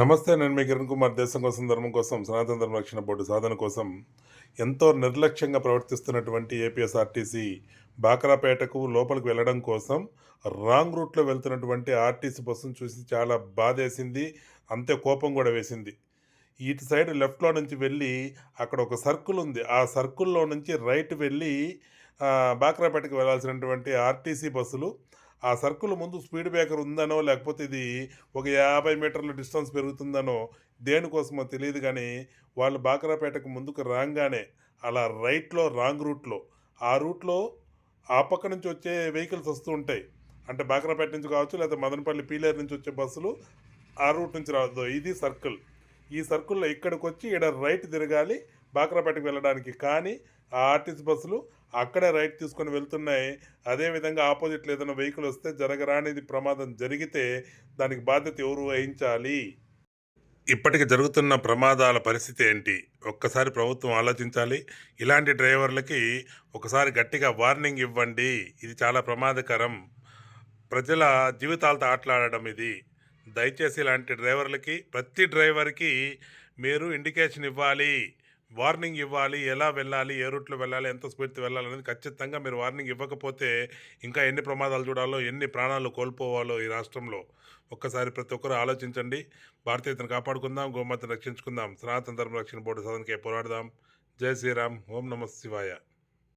నమస్తే నేను మీ కిరణ్ కుమార్. దేశం కోసం ధర్మం కోసం సనాతన ధర్మ రక్షణ బోర్డు సాధన కోసం ఎంతో నిర్లక్ష్యంగా ప్రవర్తిస్తున్నటువంటి ఏపీఎస్ఆర్టీసీ బాకరాపేటకు లోపలికి వెళ్ళడం కోసం రాంగ్ రూట్లో వెళ్తున్నటువంటి ఆర్టీసీ బస్సును చూసి చాలా బాధేసింది. అంతే కోపం కూడా వేసింది. ఇటు సైడ్ లెఫ్ట్లో నుంచి వెళ్ళి అక్కడ ఒక సర్కిల్ ఉంది. ఆ సర్కిల్లో నుంచి రైట్ వెళ్ళి బాకరాపేటకు బాక్రాపేటకు వెళ్ళాల్సినటువంటి ఆర్టీసీ బస్సులు ఆ సర్కిల్ ముందు స్పీడ్ బ్రేకర్ ఉందనో లేకపోతే ఇది ఒక యాభై మీటర్ల డిస్టెన్స్ పెరుగుతుందనో దేనికోసమో తెలియదు కానీ వాళ్ళు బాకరాపేటకు ముందుకు రాగానే అలా రైట్లో రాంగ్ రూట్లో ఆ రూట్లో ఆ పక్క నుంచి వచ్చే వెహికల్స్ వస్తూ ఉంటాయి. అంటే బాకరాపేట నుంచి కావచ్చు లేకపోతే మదనపల్లి పీలేరు నుంచి వచ్చే బస్సులు ఆ రూట్ నుంచి రావద్దు. ఇది సర్కిల్. ఈ సర్కిల్లో ఇక్కడికి వచ్చి ఇక్కడ రైట్ తిరగాలి బాక్రాపేటకు వెళ్ళడానికి. కానీ ఆ ఆర్టీసీ బస్సులు అక్కడే రైట్ తీసుకొని వెళ్తున్నాయి. అదేవిధంగా ఆపోజిట్లో ఏదైనా వెహికల్ వస్తే జరగరానిది ప్రమాదం జరిగితే దానికి బాధ్యత ఎవరు వహించాలి? ఇప్పటికి జరుగుతున్న ప్రమాదాల పరిస్థితి ఏంటి? ఒక్కసారి ప్రభుత్వం ఆలోచించాలి. ఇలాంటి డ్రైవర్లకి ఒకసారి గట్టిగా వార్నింగ్ ఇవ్వండి. ఇది చాలా ప్రమాదకరం. ప్రజల జీవితాలతో ఆటలాడడం ఇది. దయచేసి ఇలాంటి డ్రైవర్లకి ప్రతి డ్రైవర్కి మీరు ఇండికేషన్ ఇవ్వాలి వార్నింగ్ ఇవ్వాలి ఎలా వెళ్ళాలి ఏ రూట్లో వెళ్ళాలి ఎంత స్పీడ్తో వెళ్ళాలి అనేది ఖచ్చితంగా మీరు వార్నింగ్ ఇవ్వకపోతే ఇంకా ఎన్ని ప్రమాదాలు చూడాలో ఎన్ని ప్రాణాలు కోల్పోవాలో ఈ రాష్ట్రంలో ఒక్కసారి ప్రతి ఒక్కరు ఆలోచించండి. భారతీయతను కాపాడుకుందాం గోమాతను రక్షించుకుందాం. సనాతన ధర్మ రక్షణ బోర్డు సాధనకే పోరాడదాం. జై శ్రీరామ్. ఓం నమ శివాయ.